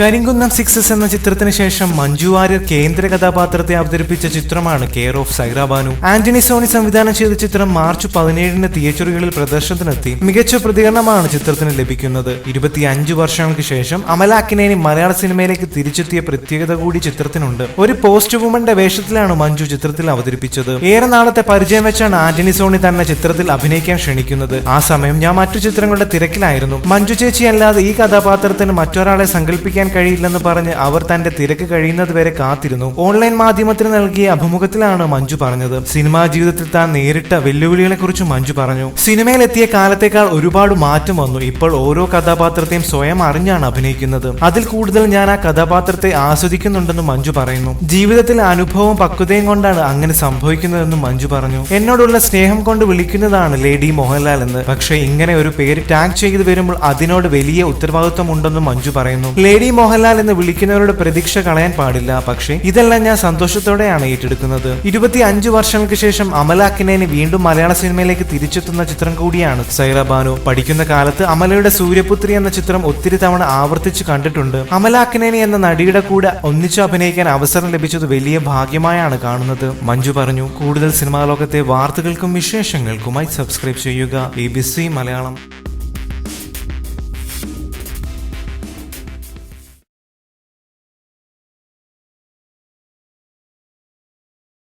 Karimkunnam sixes എന്ന ചിത്രത്തിന് ശേഷം മഞ്ജു വാര്യർ കേന്ദ്ര കഥാപാത്രത്തെ അവതരിപ്പിച്ച ചിത്രമാണ് കെയർ ഓഫ് സൈറാബാനു ആന്റണി സോണി സംവിധാനം ചെയ്ത ചിത്രം മാർച്ച് പതിനേഴിന് തിയേറ്ററുകളിൽ പ്രദർശനത്തിനെത്തി. മികച്ച പ്രതികരണമാണ് ചിത്രത്തിന് ലഭിക്കുന്നത്. ഇരുപത്തിയഞ്ചു വർഷങ്ങൾക്ക് ശേഷം അമലാക്കിനേനി മലയാള സിനിമയിലേക്ക് തിരിച്ചെത്തിയ പ്രത്യേകത കൂടി ചിത്രത്തിനുണ്ട്. ഒരു പോസ്റ്റ് വുമന്റെ വേഷത്തിലാണ് മഞ്ജു ചിത്രത്തിൽ അവതരിപ്പിച്ചത്. ഏറെ നാളത്തെ പരിചയം വെച്ചാണ് ആന്റണി സോണി തന്നെ ചിത്രത്തിൽ അഭിനയിക്കാൻ ക്ഷണിക്കുന്നത്. ആ സമയം ഞാൻ മറ്റു ചിത്രങ്ങളുടെ തിരക്കിലായിരുന്നു. മഞ്ജു ചേച്ചി അല്ലാതെ ഈ കഥാപാത്രത്തിന് മറ്റൊരാളെ സങ്കല്പിക്കാൻ കഴിയില്ലെന്ന് പറഞ്ഞ് അവർ തന്റെ തിരക്ക് കഴിയുന്നത് വരെ കാത്തിരുന്നു. ഓൺലൈൻ മാധ്യമത്തിന് നൽകിയ അഭിമുഖത്തിലാണ് മഞ്ജു പറഞ്ഞത്. സിനിമാ ജീവിതത്തിൽ താൻ നേരിട്ട വെല്ലുവിളികളെ കുറിച്ച് മഞ്ജു പറഞ്ഞു. സിനിമയിലെത്തിയ കാലത്തേക്കാൾ ഒരുപാട് മാറ്റം വന്നു. ഇപ്പോൾ ഓരോ കഥാപാത്രത്തെയും സ്വയം അറിഞ്ഞാണ് അഭിനയിക്കുന്നത്. അതിൽ കൂടുതൽ ഞാൻ ആ കഥാപാത്രത്തെ ആസ്വദിക്കുന്നുണ്ടെന്ന് മഞ്ജു പറയുന്നു. ജീവിതത്തിൽ അനുഭവം പക്വതയും കൊണ്ടാണ് അങ്ങനെ സംഭവിക്കുന്നതെന്നും മഞ്ജു പറഞ്ഞു. എന്നോടുള്ള സ്നേഹം കൊണ്ട് വിളിക്കുന്നതാണ് ലേഡി മോഹൻലാൽ എന്ന്. പക്ഷേ ഇങ്ങനെ ഒരു പേര് ടാഗ് ചെയ്ത് വരുമ്പോൾ അതിനോട് വലിയ ഉത്തരവാദിത്വം ഉണ്ടെന്നും മഞ്ജു പറയുന്നു. ലേഡി മോഹൻലാൽ എന്ന് വിളിക്കുന്നവരുടെ പ്രതീക്ഷ കളയാൻ പാടില്ല. പക്ഷേ ഇതെല്ലാം ഞാൻ സന്തോഷത്തോടെയാണ് ഏറ്റെടുക്കുന്നത്. ഇരുപത്തി അഞ്ചു വർഷങ്ങൾക്ക് ശേഷം അമലാക്കിനേന് വീണ്ടും മലയാള സിനിമയിലേക്ക് തിരിച്ചെത്തുന്ന ചിത്രം കൂടിയാണ് സൈറ ബാനു. പഠിക്കുന്ന കാലത്ത് അമലയുടെ സൂര്യപുത്രി എന്ന ചിത്രം ഒത്തിരി തവണ ആവർത്തിച്ച് കണ്ടിട്ടുണ്ട്. അമലാക്കിനേനി എന്ന നടിയുടെ കൂടെ ഒന്നിച്ചു അഭിനയിക്കാൻ അവസരം ലഭിച്ചത് വലിയ ഭാഗ്യമായാണ് കാണുന്നത്. മഞ്ജു പറഞ്ഞു കൂടുതൽ സിനിമാ ലോകത്തെ വാർത്തകൾക്കും വിശേഷങ്ങൾക്കുമായി സബ്സ്ക്രൈബ് ചെയ്യുക. A B C Malayalam.